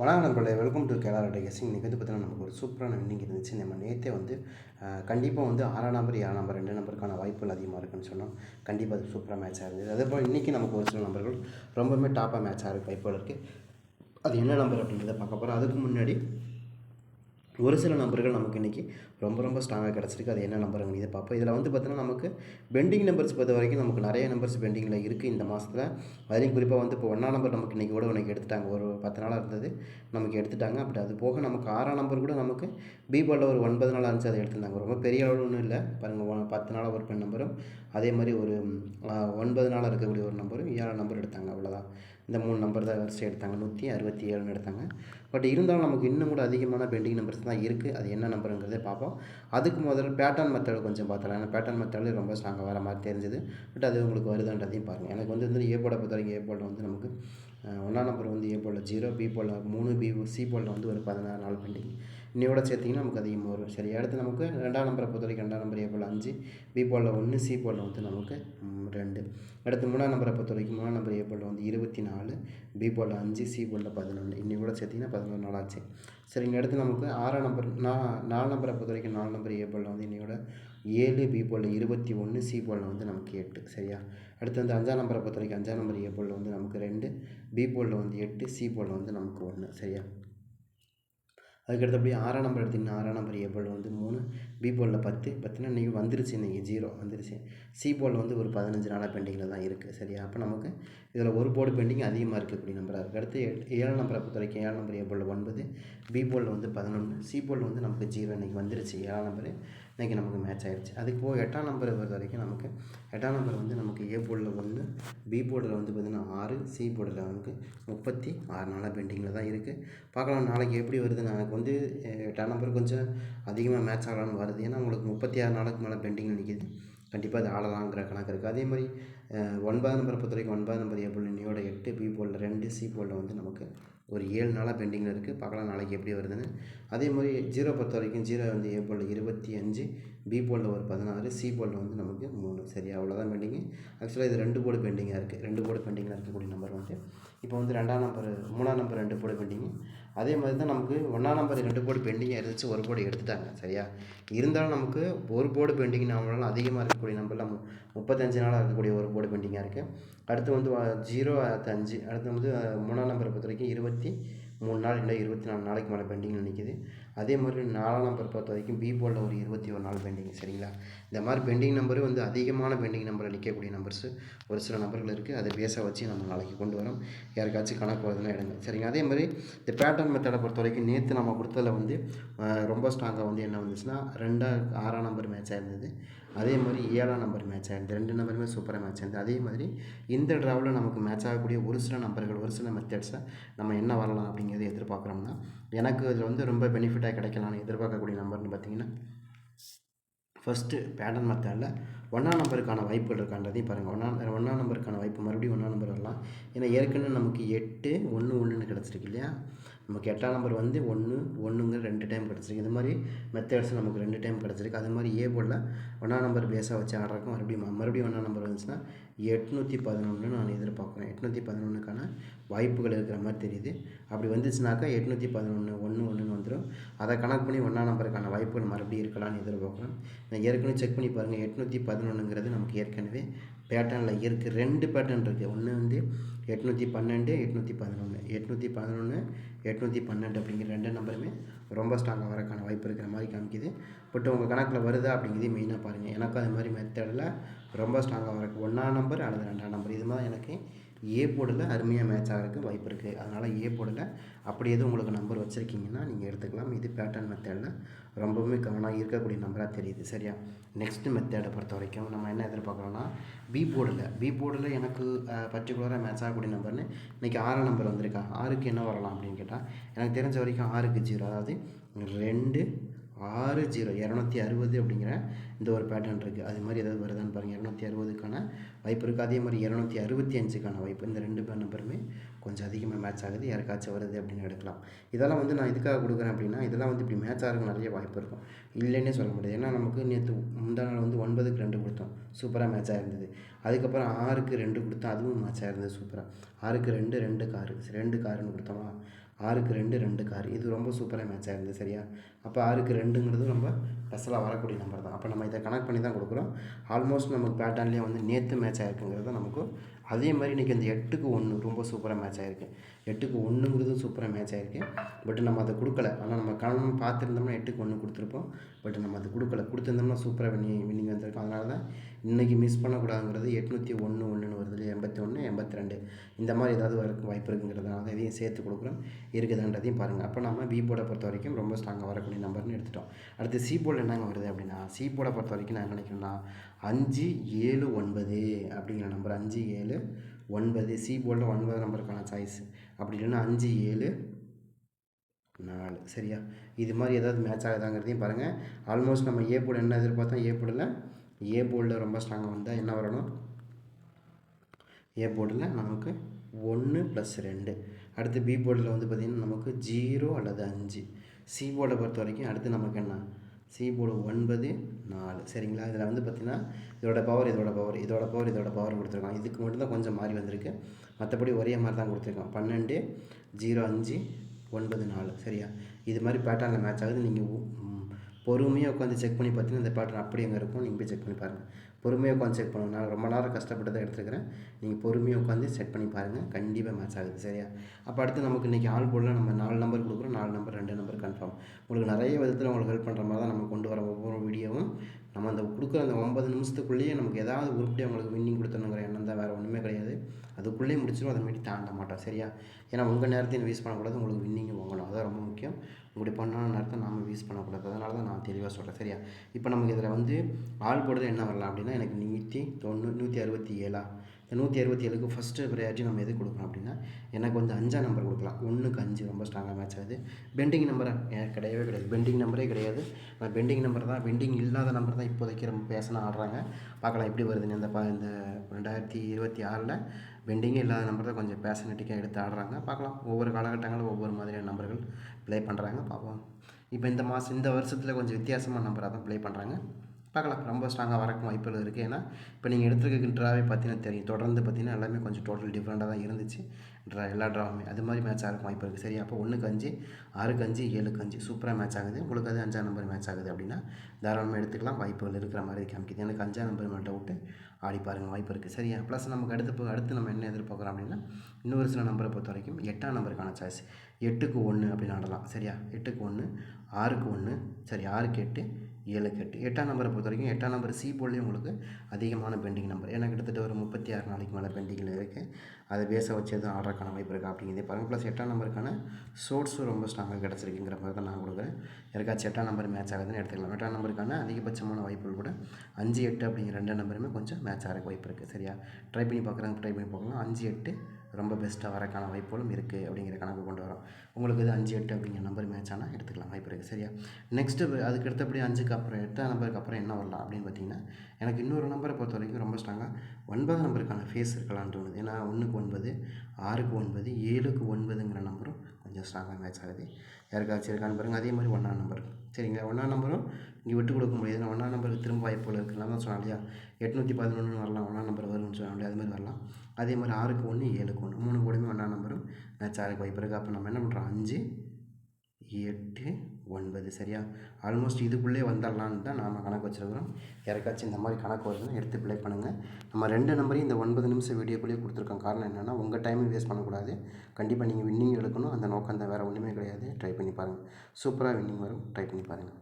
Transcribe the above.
வணக்கம் நண்பர்களே welcome to கேலாரோட guessing நீங்கள் வந்து பார்த்தீங்கன்னா நமக்கு ஒரு சூப்பரான வின்னிங் இருந்துச்சு. நம்ம நேற்றே வந்து கண்டிப்பாக வந்து ஆறாம் நம்பர் ஏழாம் நம்பர் ரெண்டு நம்பருக்கான வாய்ப்புகள் அதிகமாக இருக்குன்னு சொன்னோம். கண்டிப்பாக அது சூப்பராக மேட்சாக இருந்தது அதே போல் இன்றைக்கி நமக்கு ஒரு சில நம்பர்கள் ரொம்பவுமே டாப்பாக மேட்சாக இருக்குது வாய்ப்புகள் இருக்குது அது என்ன நம்பர் அப்படின்றத பார்க்க போகிறோம் அதுக்கு முன்னாடி ஒரு சில நம்பர்கள் நமக்கு இன்றைக்கி ரொம்ப ரொம்ப ஸ்ட்ராங்காக கிடச்சிருக்கு. அது என்ன நம்பருங்க இதை பார்ப்போம். இதில் வந்து பார்த்தீங்கன்னா நமக்கு பெண்டிங் நம்பர்ஸ் பொறுத்த வரைக்கும் நமக்கு நிறைய நம்பர்ஸ் பெண்டிங்கில் இருக்குது இந்த மாதத்தில் அதுலேயும் குறிப்பாக வந்து இப்போ ஒன்றாம் நம்பர் நமக்கு இன்றைக்கி கூட உனக்கு எடுத்துட்டாங்க. ஒரு பத்து நாளாக இருந்தது நமக்கு எடுத்துட்டாங்க. அப்படி அது போக நமக்கு ஆறாம் நம்பர் கூட நமக்கு பீபாலில் ஒரு ஒன்பது நாள் இருந்துச்சு அதை எடுத்திருந்தாங்க. ரொம்ப பெரிய அளவு ஒன்றும் இல்லை. பாருங்கள் பத்து நாளாக ஒரு பெண் நம்பரும் அதே மாதிரி ஒரு ஒன்பது நாளாக இருக்கக்கூடிய ஒரு நம்பரும் ஏழாம் நம்பர் எடுத்தாங்க. அவ்வளோதான் இந்த மூணு நம்பர் தான் வரிசை எடுத்தாங்க. நூற்றி அறுபத்தி ஏழுன்னு எடுத்தாங்க. பட் இருந்தாலும் நமக்கு இன்னும் கூட அதிகமான பெண்டிங் நம்பர்ஸ் தான் இருக்குது அது என்ன நம்பருங்கிறதே பார்ப்போம். அதுக்கு முதல்ல பேட்டர்ன் மெத்தடு கொஞ்சம் பார்த்தலாம் ஏன்னா பேட்டர்ன் மெத்தடு ரொம்ப ஸ்ட்ராங்காக வர மாதிரி தெரிஞ்சுது. பட் அது உங்களுக்கு வருதுன்றதையும் பாருங்கள் எனக்கு வந்து வந்து ஏ போர்டை பொறுத்த வரைக்கும் ஏ போர்டில் வந்து நமக்கு ஒன்றாம் நம்பர் வந்து ஏ போர்டில் ஜீரோ பி போர்டில் மூணு பி சி போர்டில் வந்து ஒரு பதினாறு நாள் பெண்டிங் இன்னையோட சேர்த்திங்கன்னா நமக்கு அதிகமாக வரும் சரி. அடுத்து நமக்கு ரெண்டாம் நம்பரை பொறுத்த வரைக்கும் ரெண்டாம் நம்பர் ஏ போல் அஞ்சு பி போலில் ஒன்று சி போலில் வந்து நமக்கு ரெண்டு. அடுத்து மூணாம் நம்பரை பொறுத்த வரைக்கும் மூணாம் நம்பர் ஏ போலில் வந்து இருபத்தி நாலு பி போலில் அஞ்சு சி போலில் பதினொன்று. இன்னி கூட சேர்த்திங்கன்னா பதினொன்று நாள் ஆச்சு. சரிங்க அடுத்து நமக்கு ஆறாம் நம்பர் நான் நாலு நம்பரை பொறுத்த வரைக்கும் நாலு நம்பர் ஏ போலில் வந்து இன்னையோட ஏழு பி போலில் இருபத்தி ஒன்று சி போலில் வந்து நமக்கு எட்டு. சரியா? அடுத்து வந்து அஞ்சாம் நம்பரை பொறுத்த வரைக்கும் அஞ்சாம் நம்பர் ஏ போலில் வந்து நமக்கு ரெண்டு பி போலில் வந்து எட்டு சி போலில் வந்து நமக்கு ஒன்று. சரியா? அதுக்கடுத்தபடி ஆறாம் நம்பர் எடுத்திங்கன்னா ஆறாம் நம்பர் ஏ வந்து மூணு பி போலில் பத்து பத்துனா இன்றைக்கி வந்துருச்சு இன்றைக்கி ஜீரோ வந்துருச்சு. சி போல் வந்து ஒரு பதினஞ்சு நாளாக பெண்டிங்கில் தான் இருக்குது சரியா? அப்போ நமக்கு இதில் ஒரு போர்டு பெண்டிங் அதிகமாக இருக்கக்கூடிய நம்பராக இருக்குது அடுத்து ஏழாம் நம்பரை பொறுத்த வரைக்கும் ஏழாம் நம்பர் ஏ ஒன்பது பி போலில் வந்து பதினொன்று சி போலில் வந்து நமக்கு ஜீரோ இன்றைக்கி வந்துருச்சு ஏழாம் நம்பர் இன்றைக்கி நமக்கு மேட்ச் ஆகிடுச்சு அதுக்கு போக எட்டாம் நம்பரை பொறுத்த வரைக்கும் நமக்கு எட்டாம் நம்பர் வந்து நமக்கு ஏ போலில் ஒன்று பி போர்டில் வந்து பார்த்திங்கன்னா ஆறு சி போர்டில் நமக்கு முப்பத்தி ஆறு நாளாக பெண்டிங்கில் தான் இருக்குது பார்க்கலாம் நாளைக்கு எப்படி வருது எனக்கு வந்து டேன் நம்பர் கொஞ்சம் அதிகமாக மேட்ச் ஆகலான்னு வருது. ஏன்னா உங்களுக்கு முப்பத்தி ஆறு நாளுக்கு மேலே பெண்டிங்கில் நிற்கிது கண்டிப்பாக அது ஆடலாங்கிற கணக்கு இருக்குது அதே மாதிரி ஒன்பது நம்பரை பொறுத்த வரைக்கும் ஒன்பது நம்பர் ஏ போல் இன்னையோட எட்டு பி போலில் ரெண்டு சி போலில் வந்து நமக்கு ஒரு ஏழு நாளாக பெண்டிங்கில் இருக்குது பார்க்கலாம் நாளைக்கு எப்படி வருதுன்னு. அதே மாதிரி ஜீரோ பொறுத்த வரைக்கும் ஜீரோ வந்து ஏ போலில் இருபத்தி அஞ்சு பி போலில் ஒரு பதினாறு சி போலில் வந்து நமக்கு மூணு. சரி அவ்வளோதான் பெண்டிங்கு ஆக்சுவலாக இது ரெண்டு போர்டு பெண்டிங்காக இருக்குது ரெண்டு போர்டு பெண்டிங்கில் இருக்கக்கூடிய நம்பர் வந்து இப்போ வந்து ரெண்டாம் நம்பர் மூணாம் நம்பர் ரெண்டு போர்டு பெண்டிங்கு அதே மாதிரி தான் நமக்கு ஒன்றாம் நம்பர் ரெண்டு போர்டு பெண்டிங்காக இருந்துச்சு ஒரு போர்டு எடுத்துட்டாங்க சரியா? இருந்தாலும் நமக்கு ஒரு போர்டு பெண்டிங் நம்மளால் அதிகமாக இருக்கக்கூடிய நம்பரில் முப்பத்தஞ்சு நாளாக இருக்கக்கூடிய ஒரு போர்டு பெண்டிங்காக இருக்குது அடுத்து வந்து ஜீரோ அஞ்சு. அடுத்து வந்து மூணாம் நம்பரை பொறுத்த வரைக்கும் இருபத்தி மூணு நாள் இல்லை இருபத்தி நாலு நாளைக்கு மேலே பெண்டிங்கில் நிற்கிது அதே மாதிரி நாலாம் நம்பர் பொறுத்த வரைக்கும் பி போர்டில் ஒரு இருபத்தி ஒரு நாள் பெண்டிங் சரிங்களா? இந்த மாதிரி பெண்டிங் நம்பரு வந்து அதிகமான பெண்டிங் நம்பரில் நிற்கக்கூடிய நம்பர்ஸு ஒரு சில நம்பர்கள் இருக்குது அதை பேச வச்சு நம்ம நாளைக்கு கொண்டு வரோம். யாருக்காச்சும் கணக்கு வருதுன்னா எடுங்க. சரிங்க அதே மாதிரி இந்த பேட்டர்ன் மெத்தடை பொறுத்த வரைக்கும் நேற்று நம்ம கொடுத்ததில் வந்து ரொம்ப ஸ்ட்ராங்காக வந்து என்ன வந்துச்சுன்னா ரெண்டாக ஆறாம் நம்பர் மேட்சாக இருந்தது. அதே மாதிரி ஏழாம் நம்பர் மேட்ச் ஆயிருந்தது ரெண்டு நம்பருமே சூப்பராக மேட்ச் ஆயிருந்தது அதே மாதிரி இந்த ட்ராவில் நமக்கு மேட்ச் ஆகக்கூடிய ஒரு சில நம்பர்கள் ஒரு சில மெத்தட்ஸை நம்ம என்ன வரலாம் அப்படிங்கிறத எதிர்பார்க்குறோம்னா எனக்கு இதில் வந்து ரொம்ப பெனிஃபிட்டாக கிடைக்கலாம்னு எதிர்பார்க்கக்கூடிய நம்பர்னு பார்த்தீங்கன்னா ஃபஸ்ட்டு பேட்டர்ன் மெத்தடில் ஒன்றாம் நம்பருக்கான வாய்ப்புகள் இருக்கான்றதையும் பாருங்கள் ஒன்றா ஒன்றாம் நம்பருக்கான வாய்ப்பு மறுபடியும் ஒன்றாம் நம்பர் வரலாம். ஏன்னா ஏற்கனவே நமக்கு எட்டு ஒன்று ஒன்றுன்னு கிடச்சிருக்கு இல்லையா? நமக்கு எட்டாம் நம்பர் வந்து ஒன்று ஒன்றுங்கிற ரெண்டு டைம் கிடச்சிருக்கு. இது மாதிரி மெத்தட்ஸ் நமக்கு ரெண்டு டைம் கிடச்சிருக்கு. அது மாதிரி ஏ போர்டில் ஒன்றாம் நம்பர் பேஸாக வச்சு ஆடுறக்கும் மறுபடியும் மறுபடியும் ஒன்றாம் நம்பர் வந்துச்சுன்னா எட்நூற்றி பதினொன்று நான் எதிர்பார்க்குறேன். எட்நூற்றி பதினொன்றுக்கான வாய்ப்புகள் இருக்கிற மாதிரி தெரியுது. அப்படி வந்துச்சுனாக்கா எட்நூற்றி பதினொன்று ஒன்று ஒன்றுன்னு வந்துடும் அதை கணக்கு பண்ணி ஒன்றாம் நம்பருக்கான வாய்ப்புகள் மறுபடியும் இருக்கலாம்னு எதிர்பார்க்குறேன் நான் ஏற்கனவே செக் பண்ணி பாருங்கள் எட்நூற்றி பதினொன்றுங்கிறது நமக்கு ஏற்கனவே பேட்டர்னில் இருக்குது ரெண்டு பேட்டர்ன் இருக்குது ஒன்று வந்து எட்நூற்றி பன்னெண்டு எட்நூற்றி பதினொன்று எட்நூற்றி பதினொன்று எட்நூற்றி பன்னெண்டு அப்படிங்கிற ரெண்டு நம்பருமே ரொம்ப ஸ்ட்ராங்காக வரக்கான வாய்ப்பு இருக்கிற மாதிரி காமிக்குது. பட் உங்கள் கணக்கில் வருதா அப்படிங்கிறது மெயினாக பாருங்கள் எனக்கும் அது மாதிரி மெத்தடில் ரொம்ப ஸ்ட்ராங்காக வரக்கு ஒன்றாம் நம்பர் அல்லது ரெண்டாம் நம்பர் இது மாதிரி எனக்கு ஏ போர்டில் அருமையாக மேட்ச் ஆகிறதுக்கு வாய்ப்பு இருக்குது அதனால் ஏ போர்டில் அப்படி எதுவும் உங்களுக்கு நம்பர் வச்சுருக்கீங்கன்னா நீங்கள் எடுத்துக்கலாம். இது பேட்டர்ன் மெத்தடில் ரொம்பவுமே கவனமாக இருக்கக்கூடிய நம்பராக தெரியுது. சரியா? நெக்ஸ்ட்டு மெத்தடை பொறுத்த வரைக்கும் நம்ம என்ன எதிர்பார்க்குறோன்னா பி போர்டில் பி போர்டில் எனக்கு பர்டிகுலராக மேட்ச் ஆகக்கூடிய நம்பர்னு இன்றைக்கி ஆறு நம்பர் வந்திருக்கா? ஆறுக்கு என்ன வரலாம் அப்படின்னு கேட்டால் எனக்கு தெரிஞ்ச வரைக்கும் ஆறுக்கு ஜீரோ அதாவது ரெண்டு ஆறு ஜீரோ இரநூத்தி அறுபது அப்படிங்கிற இந்த ஒரு பேட்டர்ன் இருக்குது அது மாதிரி ஏதாவது வருதான்னு பாருங்கள் இரநூத்தி அறுபதுக்கான வாய்ப்பு இருக்குது அதே மாதிரி இரநூத்தி அறுபத்தி அஞ்சுக்கான வாய்ப்பு. இந்த ரெண்டு பேர் நம்பருமே கொஞ்சம் அதிகமாக மேட்ச் ஆகுது. யாருக்காச்சும் வருது அப்படின்னு எடுக்கலாம். இதெல்லாம் வந்து நான் இதுக்காக கொடுக்குறேன் அப்படின்னா இதெல்லாம் வந்து இப்படி மேட்ச் ஆகிறதுக்கு நிறைய வாய்ப்பு இருக்கும். இல்லைன்னே சொல்ல முடியாது. ஏன்னா நமக்கு நேற்று முந்தா நாள் வந்து ஒன்பதுக்கு ரெண்டு கொடுத்தோம். சூப்பராக மேட்ச் ஆகிருந்தது அதுக்கப்புறம் ஆறுக்கு ரெண்டு கொடுத்தோம். அதுவும் மேட்ச் ஆகிருந்தது சூப்பராக ஆறுக்கு ரெண்டு ரெண்டு காரு ரெண்டு காருன்னு கொடுத்தோமா? ஆறுக்கு ரெண்டு ரெண்டுக்கு கார் இது ரொம்ப சூப்பராக மேட்ச் ஆகிருந்தது சரியா? அப்போ ஆறுக்கு ரெண்டுங்கிறது ரொம்ப ஸ்பெஷலாக வரக்கூடிய நம்பர் தான். அப்போ நம்ம இதை கனெக்ட் பண்ணி தான் கொடுக்குறோம். ஆல்மோஸ்ட் நமக்கு பேட்டர்ன்லேயே வந்து நேற்று மேட்ச் ஆயிருக்குங்கிறது நமக்கு அதே மாதிரி இன்றைக்கி இந்த எட்டுக்கு ஒன்று ரொம்ப சூப்பராக மேட்ச் ஆகிருக்கு எட்டுக்கு ஒன்றுங்கிறது சூப்பராக மேட்ச் ஆகிருக்கு பட் நம்ம அதை கொடுக்கல. ஆனால் நம்ம கணவன் பார்த்துருந்தோம்னா எட்டுக்கு ஒன்று கொடுத்துருப்போம். பட் நம்ம அதை கொடுக்கல. கொடுத்துருந்தோம்னா சூப்பராக வின்னிங் வின்னிங் வந்திருக்கும். அதனால தான் இன்றைக்கி மிஸ் பண்ணக்கூடாதுங்கிறது எட்நூற்றி ஒன்று ஒன்றுன்னு வருது இல்லையா? எண்பத்தி ஒன்று எண்பத்தி ரெண்டு இந்த மாதிரி ஏதாவது வரக்கு வாய்ப்பு இருக்குங்கிறதுனால தான் இதையும் சேர்த்து கொடுக்குறோம். இருக்குதுன்றதையும் பாருங்கள் அப்போ நம்ம பி போர்டை பொறுத்த வரைக்கும் ரொம்ப ஸ்ட்ராங்காக வரக்கூடிய நம்பர்னு எடுத்துட்டோம். அடுத்து சி போர்டில் என்னங்க வருது அப்படின்னா சி போர்டை பொறுத்த வரைக்கும் நான் நினைக்கிறேன்னா அஞ்சு ஏழு ஒன்பது அப்படிங்கிற நம்பர் அஞ்சு ஏழு ஒன்பது. சி போர்டில் ஒன்பது நம்பருக்கான சாய்ஸ் அப்படி இல்லைன்னா அஞ்சு ஏழு நாலு. சரியா? இது மாதிரி ஏதாவது மேட்ச் ஆகுதாங்கிறதையும் பாருங்கள் ஆல்மோஸ்ட் நம்ம ஏ போர்டு என்ன எதிர்பார்த்தோம்? ஏ போர்டில் ஏ போர்டில் ரொம்ப ஸ்ட்ராங்காக வந்தால் என்ன வரணும்? ஏ போர்டில் நமக்கு ஒன்று ப்ளஸ் ரெண்டு. அடுத்து பி போர்டில் வந்து பார்த்திங்கன்னா நமக்கு ஜீரோ அல்லது அஞ்சு. சி போர்டை பொறுத்த வரைக்கும் அடுத்து நமக்கு என்ன? சி போர்டு ஒன்பது நாலு. சரிங்களா? இதில் வந்து பார்த்திங்கன்னா இதோட பவர் இதோட பவர் இதோட பவர் இதோட பவர் கொடுத்துருக்கோம் இதுக்கு மட்டும்தான் கொஞ்சம் மாறி வந்திருக்கு. மற்றபடி ஒரே மாதிரி தான் கொடுத்துருக்கோம். பன்னெண்டு ஜீரோ அஞ்சு ஒன்பது நாலு. சரியா? இது மாதிரி பேட்டர்னில் மேட்ச் ஆகுது. நீங்கள் பொறுமையாக உட்காந்து செக் பண்ணி பார்த்தீங்கன்னா இந்த பேட்டர்ன் அப்படி அங்கே இருக்கும். நீங்கள் போய் செக் பண்ணி பாருங்கள் பொறுமையாக உட்காந்து செக் பண்ணணும் நான் ரொம்ப நேரம் கஷ்டப்பட்டு தான் எடுத்துருக்கிறேன். நீங்கள் பொறுமையாக உட்காந்து செக் பண்ணி பாருங்கள் கண்டிப்பாக மேட்ச் ஆகுது. சரியா? அப்போ அடுத்து நமக்கு இன்றைக்கி ஆள் போடலாம் நம்ம நாலு நம்பர் கொடுக்குறோம். நாலு நம்பர் ரெண்டு உங்களுக்கு நிறைய விதத்தில் உங்களுக்கு ஹெல்ப் பண்ணுற மாதிரி தான் நம்ம கொண்டு வர ஒவ்வொரு வீடியோவும் நம்ம அந்த கொடுக்குற அந்த ஒன்பது நிமிஷத்துக்குள்ளேயே நமக்கு ஏதாவது உருப்படியாக உங்களுக்கு வின்னிங் கொடுத்தணுங்கிற எண்ணம் தான் வேறு ஒன்றுமே கிடையாது. அதுக்குள்ளேயே முடிச்சிடும் அதை மாரி தாண்ட மாட்டோம் சரியா? ஏன்னா உங்கள் நேரத்தையும் வேஸ்ட் பண்ணக்கூடாது உங்களுக்கு வின்னிங் வாங்கணும். அதுதான் ரொம்ப முக்கியம். இப்படி பண்ணான நேரத்தை நாம் வேஸ்ட் பண்ணக்கூடாது. அதனால தான் நான் தெளிவாக சொல்கிறேன் சரியா? இப்போ நமக்கு இதில் வந்து ஆள் போடுறது என்ன வரலாம் அப்படின்னா எனக்கு நூற்றி தொண்ணூ நூற்றி அறுபத்தி ஏழா? நூற்றி அறுபத்தி ஏழுக்கு ஃபஸ்ட்டு ப்ரையாரிட்டி நம்ம எது கொடுக்குறோம் அப்படின்னா எனக்கு வந்து அஞ்சாம் நம்பர் கொடுக்கலாம். ஒன்றுக்கு அஞ்சு ரொம்ப ஸ்ட்ராங்காக மேட்ச் ஆகுது. பெண்டிங் நம்பரை எனக்கு கிடையவே கிடையாது. பெண்டிங் நம்பரே கிடையாது. நான் பெண்டிங் நம்பர் தான் பெண்டிங் இல்லாத நம்பர் தான் இப்போதைக்கு ரொம்ப பேசினா ஆடுறாங்க. பார்க்கலாம் எப்படி வருதுன்னு. இந்த பா இந்த ரெண்டாயிரத்தி இருபத்தி ஆறில் பெண்டிங்கே இல்லாத நம்பர் தான் கொஞ்சம் பேஷனட்டிக்காக எடுத்து ஆடுறாங்க. பார்க்கலாம். ஒவ்வொரு காலகட்டங்களும் ஒவ்வொரு மாதிரியான நம்பர்கள் ப்ளே பண்ணுறாங்க பார்ப்போம். இப்போ இந்த மாதம் இந்த வருஷத்தில் கொஞ்சம் வித்தியாசமான நம்பராக தான் ப்ளே பண்ணுறாங்க பார்க்கலாம் ரொம்ப ஸ்ட்ராங்காக வரக்கும் வாய்ப்புகள் இருக்குது ஏன்னா இப்போ நீங்கள் எடுத்துருக்க ட்ராவே பார்த்தீங்கன்னா தெரியும். தொடர்ந்து பார்த்தீங்கன்னா எல்லாமே கொஞ்சம் டோட்டல் டிஃப்ரெண்ட்டாக தான் இருந்துச்சு. ட்ரா எல்லா ட்ராவுமே. அது மாதிரி மேட்ச் ஆகிறக்கும் வாய்ப்பு இருக்குது சரி அப்போ ஒன்றுக்கு அஞ்சு ஆறுக்கு அஞ்சு ஏழுக்கு அஞ்சு. சூப்பராக மேட்ச் ஆகுது. உங்களுக்கு அது அஞ்சாம் நம்பர் மேட்ச் ஆகுது அப்படின்னா தாராளமாக எடுத்துக்கலாம். வாய்ப்புகள் இருக்கிற மாதிரி காமிக்குது. எனக்கு அஞ்சாம் நம்பர் மேலே விட்டு ஆடி பாருங்கள் வாய்ப்பு இருக்குது சரியா? ப்ளஸ் நமக்கு அடுத்து அடுத்து நம்ம என்ன எதிர்பார்க்குறோம் அப்படின்னா இன்னொரு சில நம்பரை பொறுத்த வரைக்கும் எட்டாம் நம்பருக்கான சாய்ஸ் எட்டுக்கு ஒன்று அப்படின்னு ஆடலாம். சரியா? எட்டுக்கு ஒன்று ஆறுக்கு ஒன்று சரி ஆறுக்கு எட்டு ஏழுக்கு எட்டு. எட்டாம் நம்பரை பொறுத்த வரைக்கும் எட்டாம் நம்பர் சி போலேயும் உங்களுக்கு அதிகமான பெண்டிங் நம்பர் ஏன்னா கிட்டத்தட்ட ஒரு முப்பத்தி ஆறு நாளைக்கு மேலே பெண்டிங்கில் இருக்குது அதை பேச வச்சு எதுவும் ஆர்டருக்கான வாய்ப்பு இருக்குது அப்படிங்கிறதே பாருங்கள் ப்ளஸ் எட்டாம் நம்பருக்கான சோர்ஸும் ரொம்ப ஸ்ட்ராங்காக கிடச்சிருக்குங்கிற மாதிரி தான் நான் கொடுக்குறேன். யாருக்காச்சும் எட்டாம் நம்பர் மேட்ச் ஆகுதுன்னு எடுத்துக்கலாம். எட்டாம் நம்பருக்கான அதிகபட்சமான வாய்ப்புகள் கூட அஞ்சு எட்டு அப்படிங்கிற ரெண்டு நம்பருமே கொஞ்சம் மேட்ச் ஆகிறக்கு வாய்ப்பு இருக்குது சரியா? ட்ரை பண்ணி பார்க்குறாங்க ட்ரை பண்ணி பார்க்கலாம். அஞ்சு எட்டு ரொம்ப பெஸ்ட்டாக வரக்கான வாய்ப்புகளும் இருக்குது அப்படிங்கிற கணக்கு கொண்டு வரோம். உங்களுக்கு இது அஞ்சு எட்டு அப்படிங்கிற நம்பர் மேட்ச் ஆனால் எடுத்துக்கலாம். வாய்ப்பு இருக்குது சரியா? நெக்ஸ்ட்டு அதுக்கு அடுத்தபடி அஞ்சுக்கு அப்புறம் எட்டாம் நம்பருக்கு அப்புறம் என்ன வரலாம் அப்படின்னு பார்த்தீங்கன்னா எனக்கு இன்னொரு நம்பரை பொறுத்த வரைக்கும் ரொம்ப ஸ்ட்ராங்காக ஒன்பது நம்பருக்கான ஃபேஸ் இருக்கலாம்னு தோணுது. ஏன்னா ஒன்றுக்கு ஒன்பது ஆறுக்கு ஒன்பது ஏழுக்கு ஒன்பதுங்கிற நம்பரும் கொஞ்சம் ஸ்ட்ராங்காக மேட்ச் ஆகுது யாருக்காச்சும் இருக்கான்னு பாருங்கள் அதே மாதிரி ஒன்றா நம்பர் சரிங்களா? ஒன்றா நம்பரும் இங்கே விட்டு கொடுக்க முடியாது. நான் நம்பருக்கு திரும்ப வாய்ப்புகள் இருக்குது தான் சொன்னேன் இல்லையா? எட்நூற்றி பதினொன்று வரலாம். ஒன்றா நம்பர் வரும்னு சொன்னேன் அது மாதிரி வரலாம். அதே மாதிரி ஆறுக்கு ஒன்று ஏழுக்கு ஒன்று மூணு கூடயுமே ஒன்றா நம்பரும் மேட்ச் ஆகிறக்கு வாய்ப்பு இருக்குது அப்போ நம்ம என்ன பண்ணுறோம் அஞ்சு எட்டு ஒன்பது சரியா? ஆல்மோஸ்ட் இதுக்குள்ளே வந்துடலான்னு தான் நாம் கணக்கு வச்சுருக்கிறோம். யாருக்காச்சும் இந்த மாதிரி கணக்கு வருதுன்னு எடுத்து ப்ளே பண்ணுங்கள் நம்ம ரெண்டு நம்பரையும் இந்த ஒன்பது நிமிஷம் வீடியோக்குள்ளேயே கொடுத்துருக்கோம். காரணம் என்னென்னா உங்கள் டைமை வேஸ்ட் பண்ணக்கூடாது. கண்டிப்பாக நீங்கள் வின்னிங் எடுக்கணும். அந்த நோக்கம் தான் வேறு ஒன்றுமே கிடையாது. ட்ரை பண்ணி பாருங்கள் சூப்பராக வின்னிங் வரும். ட்ரை பண்ணி பாருங்கள்